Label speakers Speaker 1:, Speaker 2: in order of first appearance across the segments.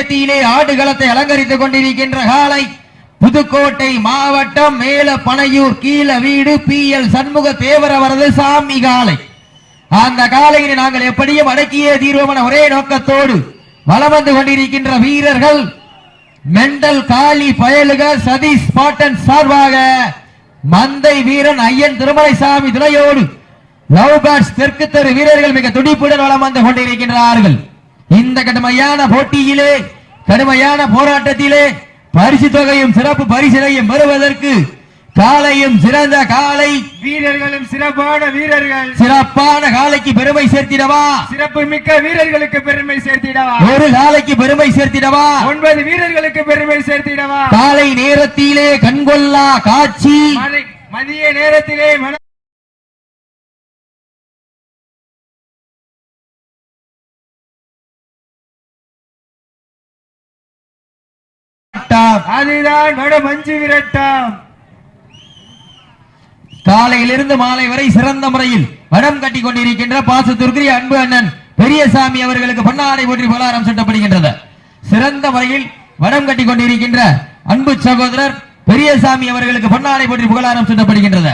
Speaker 1: மத்தியிலே ஆடுகளத்தை அலங்கரித்துக் கொண்டிருக்கின்ற காலை புதுக்கோட்டை மாவட்டம் மேல பனையூர் கீழ வீடு பி. எல். சண்முக தேவர் அவரது சாமி காலை. அந்த காலையினை நாங்கள் எப்படியும் அடக்கியே தீர்வோம் ஒரே நோக்கத்தோடு வலம் வந்து கொண்டிருக்கின்ற வீரர்கள் மெண்டல் காளி பயலுக சதீஷ் பாட்டன் சார்பாக மந்தை வீரன் ஐயன் திருமலைசாமி துணையோடு லவ் பேட்ஸ் தெற்கு தெரு வீரர்கள் மிக துடிப்புடன் வளம் வந்து கொண்டிருக்கின்றார்கள். இந்த கடுமையான போட்டியிலே கடுமையான போராட்டத்திலே பரிசு தொகையும் சிறப்பு பரிசினையும் பெறுவதற்கு காலையும் சிறந்த காலை
Speaker 2: வீரர்களும் சிறப்பான வீரர்கள்.
Speaker 1: சிறப்பான காலைக்கு பெருமை சேர்த்திடவா?
Speaker 2: சிறப்பு மிக்க வீரர்களுக்கு பெருமை சேர்த்திடவா?
Speaker 1: ஒரு காலைக்கு பெருமை சேர்த்திடவா?
Speaker 2: ஒன்பது வீரர்களுக்கு பெருமை சேர்த்திடவா?
Speaker 1: காலை நேரத்திலே கண்கொள்ளா காட்சி.
Speaker 2: மதி- மதிய நேரத்திலே மன அதுதான் வட மஞ்சு விரட்டம்.
Speaker 1: காலையிலிருந்து மாலை வரை சிறந்த முறையில் வடம் கட்டி கொண்டிருக்கின்ற பாசத்திற்குரிய அன்பு அண்ணன் பெரியசாமி அவர்களுக்கு பொன்னாடை போற்றி பலாரம் சட்டப்படுகின்றது. சிறந்த முறையில் வடம் கட்டி கொண்டிருக்கின்ற அன்பு சகோதரர் பெரியசாமி அவர்களுக்கு பொன்னாடை போற்றி புகழாரம் சட்டப்படுகின்றது.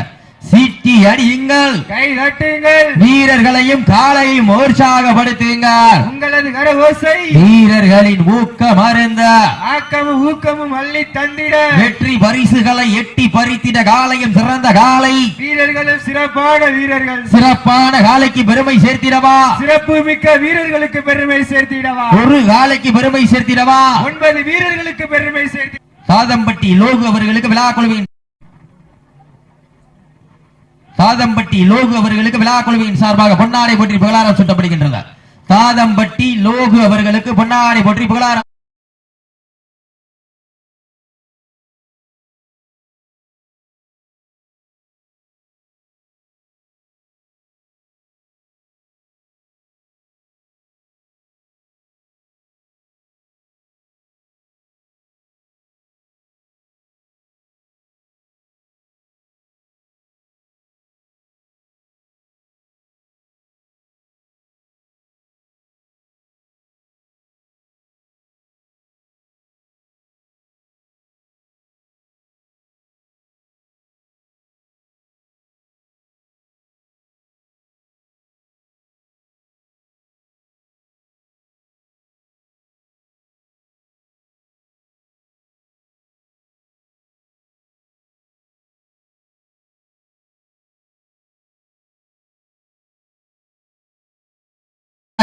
Speaker 1: சீட்டி அடியுங்கள்.
Speaker 2: கை தட்டுங்கள்.
Speaker 1: வீரர்களையும் காலையும் உற்சாகப்படுத்துங்கள்
Speaker 2: உங்களது கரகோசை.
Speaker 1: வீரர்களின் ஊக்கம் அருந்த.
Speaker 2: ஆக்கமும் ஊக்கமும் அள்ளி தந்திட.
Speaker 1: வெற்றி பரிசுகளை எட்டி பறித்திட காலையும் சிறந்த காலை
Speaker 2: வீரர்களும் சிறப்பான வீரர்கள்.
Speaker 1: சிறப்பான காலைக்கு பெருமை சேர்த்திடவா?
Speaker 2: சிறப்பு மிக்க வீரர்களுக்கு பெருமை சேர்த்திடவா?
Speaker 1: ஒரு காலைக்கு பெருமை சேர்த்திடவா?
Speaker 2: ஒன்பது வீரர்களுக்கு பெருமை சேர்த்தி
Speaker 1: சாதம்பட்டி லோகு அவர்களுக்கு விழா குழுவின் தாதம்பட்டி லோகு அவர்களுக்கு விழா குழுவின் சார்பாக பொன்னாடை போற்றி புகழாரம் சுட்டப்படுகின்றனர். தாதம்பட்டி லோகு அவர்களுக்கு பொன்னாடை போற்றி புகழாரம்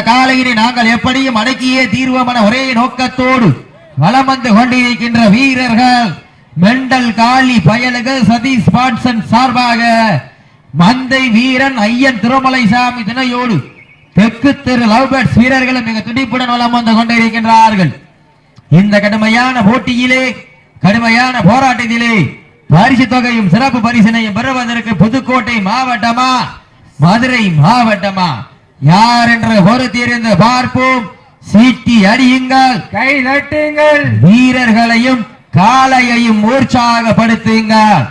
Speaker 1: காலையினை நாங்கள் எப்படியும் அடக்கியே தீர்வமன ஒரே நோக்கத்தோடு வலம் வந்து கொண்டிருக்கின்ற வீரர்கள் மெண்டல் காளி பயலுகள் சதீஷ் பாட்சன் சார்பாக மந்தை வீரன் ஐயன் திருமலை சாமி தினையோடு தெற்கு தெரு லவ்பேட்ஸ் வீரர்களும் மிக துடிப்புடன் வளம் வந்து கொண்டிருக்கின்றார்கள். இந்த கடுமையான போட்டியிலே கடுமையான போராட்டத்திலே பரிசு தொகையும் சிறப்பு பரிசினையும் பெறுவதற்கு புதுக்கோட்டை மாவட்டமா? மதுரை மாவட்டமா? யார் என்று பொறுத்திருந்து பார்ப்போம். சீட்டி அடியுங்கள்.
Speaker 2: கை தட்டுங்கள்
Speaker 1: வீரர்களையும் காளையையும் உற்சாகப்படுத்துங்கள்.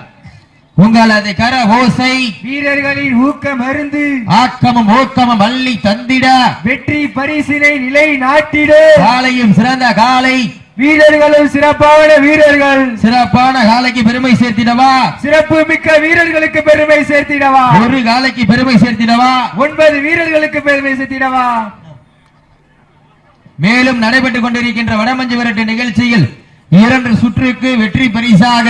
Speaker 1: உங்களது கர ஓசை
Speaker 2: வீரர்களின் ஊக்கம் அருந்து
Speaker 1: ஆக்கமும் ஊக்கமும் அள்ளி தந்திட.
Speaker 2: வெற்றி பரிசினை நிலை நாட்டிட
Speaker 1: காலையும் சிறந்த காலை
Speaker 2: வீரர்களும் சிறப்பான வீரர்கள்.
Speaker 1: சிறப்பான காலைக்கு பெருமை சேர்த்திடவா?
Speaker 2: சிறப்பு மிக்க வீரர்களுக்கு பெருமை சேர்த்திடவா?
Speaker 1: ஒரு காலைக்கு பெருமை சேர்த்திடவா?
Speaker 2: ஒன்பது வீரர்களுக்கு பெருமை சேர்த்திடவா?
Speaker 1: மேலும் நடைபெற்றுக் கொண்டிருக்கின்ற வடமஞ்சு விரட்டு நிகழ்ச்சியில் இரண்டு சுற்றுக்கு வெற்றி பரிசாக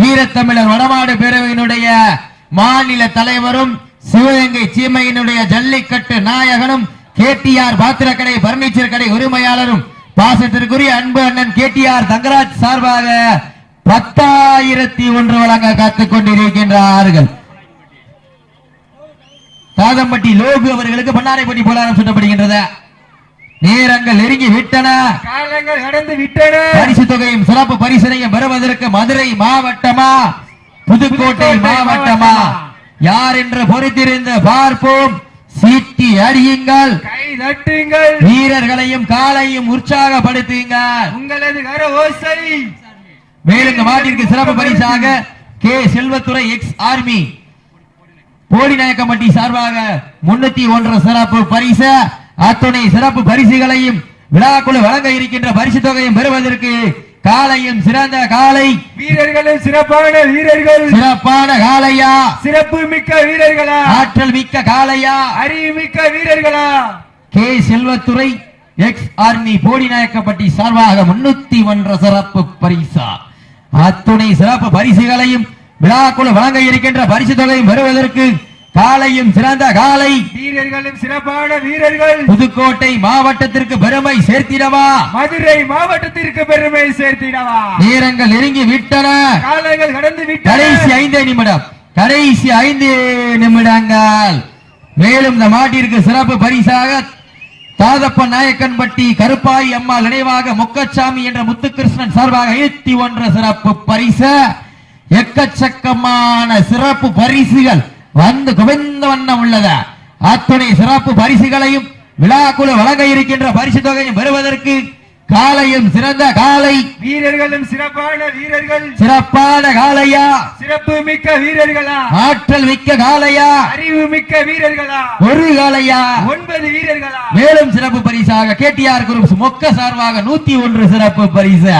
Speaker 1: வீரத்தமிழர் வடமாடு பேரவையினுடைய மாநில தலைவரும் சிவகங்கை சீமையினுடைய ஜல்லிக்கட்டு நாயகனும் கேடிஆர் பாத்திரக்கடை பர்னிச்சர் கடை உரிமையாளரும் பாசத்திற்குரிய அன்பு அண்ணன் கேடிஆர் தங்கராஜ் சார்பாக பத்தாயிரத்தி ஒன்று வழங்க காத்துக் கொண்டிருக்கின்றார்கள். தாதம்பட்டி லோகு அவர்களுக்கு பண்ணாரைப்பட்டி போலாரம் சுட்டப்படுகின்றது. நேரங்கள் நெருங்கி விட்டன.
Speaker 2: காலங்கள் கடந்து விட்டன.
Speaker 1: பரிசு தொகையும் சிறப்பு பரிசனையும் பெறுவதற்கு மதுரை மாவட்டமா? புதுக்கோட்டை மாவட்டமா? யார் என்று பொறுத்திருந்து பார்ப்போம். சீட்டி அடியுங்கள்.
Speaker 2: கை தட்டுங்கள்
Speaker 1: வீரர்களையும் காலையும் உற்சாகப்படுத்துங்கள்.
Speaker 2: உங்களது கர ஓசை.
Speaker 1: மாட்டிற்கு சிறப்பு பரிசாக K. Selvathurai ex army Bodinayakkampatti சார்பாக முன்னூத்தி ஒன்று சிறப்பு பரிசு. அத்துணை சிறப்பு பரிசுகளையும் விழாக்குழு வழங்க இருக்கின்ற பரிசு தொகையும் பெறுவதற்கு காலையும் சிறந்த காலை
Speaker 2: வீரர்களும் சிறப்பான வீரர்கள்.
Speaker 1: சிறப்பான காளையா?
Speaker 2: சிறப்பு மிக்க வீரர்களா?
Speaker 1: ஆற்றல் மிக்க காளையா?
Speaker 2: அறிவு மிக்க வீரர்களா?
Speaker 1: K Selvathurai ex army Bodinayakkapatti சார்பாக முன்னூத்தி ஒன்ற சிறப்பு பரிசா. அத்துணை சிறப்பு பரிசுகளையும் விழாக்குழு வழங்க இருக்கின்ற பரிசு தொகையும் பெறுவதற்கு காலையும் சிறந்த காலை
Speaker 2: வீரர்களும் சிறப்பான வீரர்கள்.
Speaker 1: புதுக்கோட்டை மாவட்டத்திற்கு பெருமை சேர்த்திடவா?
Speaker 2: மதுரை மாவட்டத்திற்கு பெருமை சேர்த்திடவா?
Speaker 1: நேரங்கள் நெருங்கி விட்டன.
Speaker 2: காலங்கள் கடந்து
Speaker 1: கடைசி
Speaker 2: விட்டன
Speaker 1: ஐந்தே நிமிடம். கடைசி ஐந்து நிமிடங்கள். மேலும் இந்த மாட்டிற்கு சிறப்பு பரிசாக தாதப்ப நாயக்கன்பட்டி கருப்பாய் அம்மாள் நினைவாக முக்கச்சாமி என்ற முத்துகிருஷ்ணன் சார்பாக ஐநூத்தி ஒன்று சிறப்பு பரிசு. எக்கச்சக்கமான சிறப்பு பரிசுகள். வந்து குவிந்த வண்ணம் உள்ளது. அத்துணை சிறப்பு பரிசுகளையும் விழாக்குழு வழங்க இருக்கின்ற பரிசு தொகையும் பெறுவதற்கு காலையும் சிறந்த காலை.
Speaker 2: வீரர்களும் சிறப்பான வீரர்கள்.
Speaker 1: சிறப்பான காளையா
Speaker 2: சிறப்பு மிக்க வீரர்களா?
Speaker 1: ஆற்றல் மிக்க காளையா
Speaker 2: அறிவு மிக்க வீரர்களா?
Speaker 1: ஒரு காளையா
Speaker 2: ஒன்பது வீரர்களா?
Speaker 1: மேலும் சிறப்பு பரிசாக கேடிஆர் குரூப்ஸ் மொக்க சார்பாக நூத்தி ஒன்று சிறப்பு பரிசு.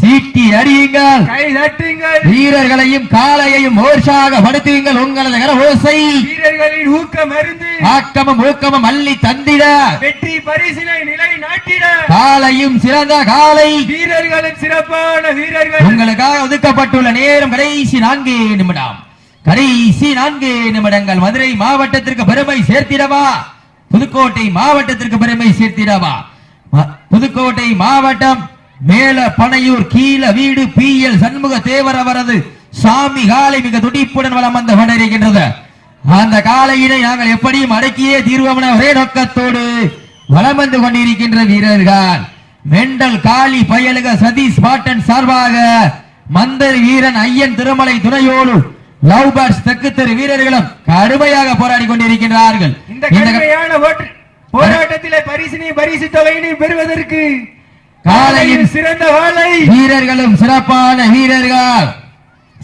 Speaker 1: சீட்டி அடியுங்கள்.
Speaker 2: கை தட்டுங்கள்.
Speaker 1: வீரர்களையும் காளையையும் ஓர்ஷாக படுத்துங்கள் உங்களது கர ஓசை
Speaker 2: வீரர்களின் ஊக்கம் அருந்து
Speaker 1: ஆக்கமும் ஊக்கமும் அள்ளி தந்திட.
Speaker 2: வெற்றி பரிசினை நிலை நாட்டிட.
Speaker 1: காளையும் சிறந்த காலை
Speaker 2: வீரர்களும் சிறப்பான வீரர்கள்.
Speaker 1: உங்களுக்காக ஒதுக்கப்பட்டுள்ள நேரம் கடைசி நான்கு நிமிடம். கடைசி நான்கு நிமிடங்கள் மதுரை மாவட்டத்திற்கு பெருமை சேர்த்திடவா? புதுக்கோட்டை மாவட்டத்திற்கு பெருமை சேர்த்திடவா? புதுக்கோட்டை மாவட்டம் மேல பனையூர் கீழ வீடு பி எல் சண்முக தேவர் அவரது சாமி காலை மிக துடிப்புடன் வலம் வந்து கொண்டிருக்கின்றது. அந்த காலையினை நாங்கள் எப்படியும் அடக்கியே தீர்வோம் ஒரே நோக்கத்தோடு வலம் வந்து கொண்டிருக்கின்ற வீரர்கள். மெண்டல் காளி பயலுக சதீஷ் பாட்டன் சார்பாக மந்தர் வீரன் ஐயன் திருமலை துணையோடு லவ் பேர்ட்ஸ் தெற்கு தெரு வீரர்களும் கடுமையாக போராடி கொண்டிருக்கின்றார்கள்.
Speaker 2: இந்த கடுமையான போராட்டத்திலே பரிசினை பரிசு தொகையினை பெறுவதற்கு காலையில் சிறந்த வாழை
Speaker 1: வீரர்களும் சிறப்பான வீரர்கள்.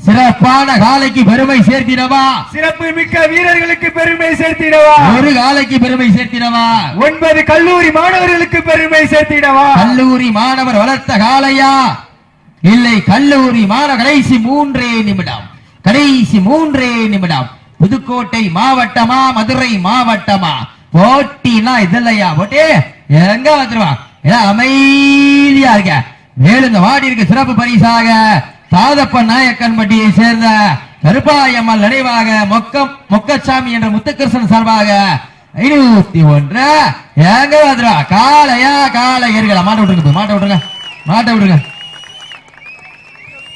Speaker 1: சிறப்பான காலைக்கு பெருமை சேர்த்திடவா?
Speaker 2: சிறப்பு மிக்க வீரர்களுக்கு பெருமை சேர்த்திடவா?
Speaker 1: ஒரு காலைக்கு பெருமை சேர்த்திடவா?
Speaker 2: ஒன்பது கல்லூரி மாணவர்களுக்கு பெருமை சேர்த்திடவா?
Speaker 1: கல்லூரி மாணவர் வளர்த்த காளையா இல்லை கல்லூரி மாணவ கடைசி மூன்றே நிமிடம். கடைசி மூன்றே நிமிடம். புதுக்கோட்டை மாவட்டமா மதுரை மாவட்டமா? போட்டினா இதல்லையா? போட்டி? எங்க வந்துருவா? அமைதியா இருக்க? மேலும் இந்த வாடிற்கு சிறப்பு பரிசாக. தாதப்ப நாயக்கன்பட்டியை சேர்ந்த கருப்பாயம்மாள் நினைவாக மொக்கம் மொக்கச்சாமி என்ற முத்துகிருஷ்ணன் சார்பாக ஐநூத்தி ஒன்று. எங்க காலையா காலை ஏறுகளா மாட்ட விட்டுருங்க மாட்ட விட்டுருங்க மாட்ட விட்டுருங்க.